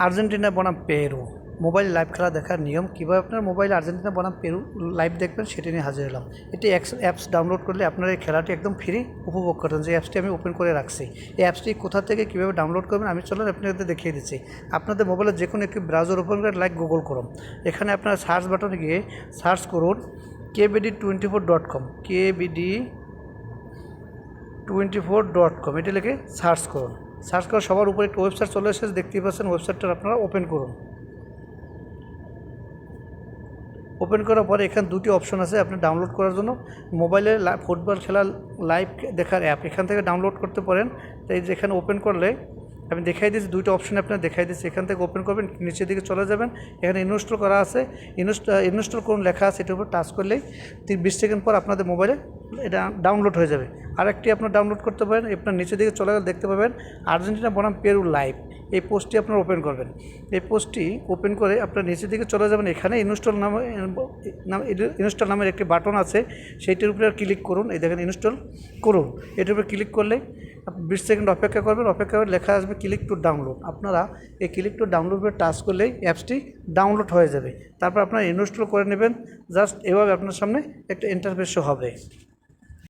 Argentina, বনাম, Peru. Mobile live খেলা দেখার নিয়ম, কীভাবে আপনার মোবাইল আর্জেন্টিনা, বনাম, পেরু লাইভ দেখবেন সেটি নিয়ে হাজির হলাম। এটি অ্যাপস ডাউনলোড করলে আপনারা এই খেলাটি একদম ফ্রি উপভোগ করতেন যে অ্যাপসটি আমি ওপেন করে রাখছি, এই অ্যাপসটি কোথা থেকে কীভাবে ডাউনলোড করবেন আমি চলেন আপনাদের দেখিয়ে দিচ্ছি। আপনাদের মোবাইলে যে কোনো একটি ব্রাউজার ওপেন করে লাইক গুগল করুন। এখানে আপনার সার্চ বাটনে গিয়ে সার্চ করুন KBD twenty four dot com KBD twenty four dot com এটি লিখে সার্চ করুন। সার্চ করে সবার উপরে একটা ওয়েবসাইট চলে এসেছে, দেখতেই পাচ্ছেন ওয়েবসাইটটা আপনারা ওপেন করুন। ওপেন করার পরে এখানে দুটি অপশন আছে আপনি ডাউনলোড করার জন্য। মোবাইলে ফুটবল খেলার লাইভ দেখার অ্যাপ এখান থেকে ডাউনলোড করতে পারেন। তাই যেখানে ওপেন করলে আমি দেখাই দিয়েছি, দুইটা অপশন আপনার দেখাই দিচ্ছি এখান থেকে ওপেন করবেন, নিচের দিকে চলে যাবেন। এখানে ইনস্টল করা আছে। ইনস্টল ইনস্টল করুন, লেখা আছে এটার উপর টাচ করলেই তিন বিশ সেকেন্ড পর আপনাদের মোবাইলে এটা ডাউনলোড হয়ে যাবে। আরেকটি আপনার ডাউনলোড করতে পারেন। আপনার নিচের দিকে চলে গেলে দেখতে পাবেন, আর্জেন্টিনা বনাম পেরু লাইভ। এই পোস্টটি আপনার ওপেন করবেন। এই পোস্টটি ওপেন করে আপনার নিচের দিকে চলে যাবেন। এখানে ইনস্টল নামে ইনস্টল নামের একটি বাটন আছে। সেইটির উপরে ক্লিক করুন। এই দেখেন ইনস্টল করুন। এটির উপরে ক্লিক করলে বিশ সেকেন্ড অপেক্ষা করবেন। অপেক্ষা করে লেখা আসবে ক্লিক টু ডাউনলোড। আপনারা এই ক্লিক টু ডাউনলোড করে টাচ করলেই অ্যাপসটি ডাউনলোড হয়ে যাবে। তারপর আপনারা ইনস্টল করে নেবেন। জাস্ট এভাবে আপনার সামনে একটা ইন্টারফেসও হবে।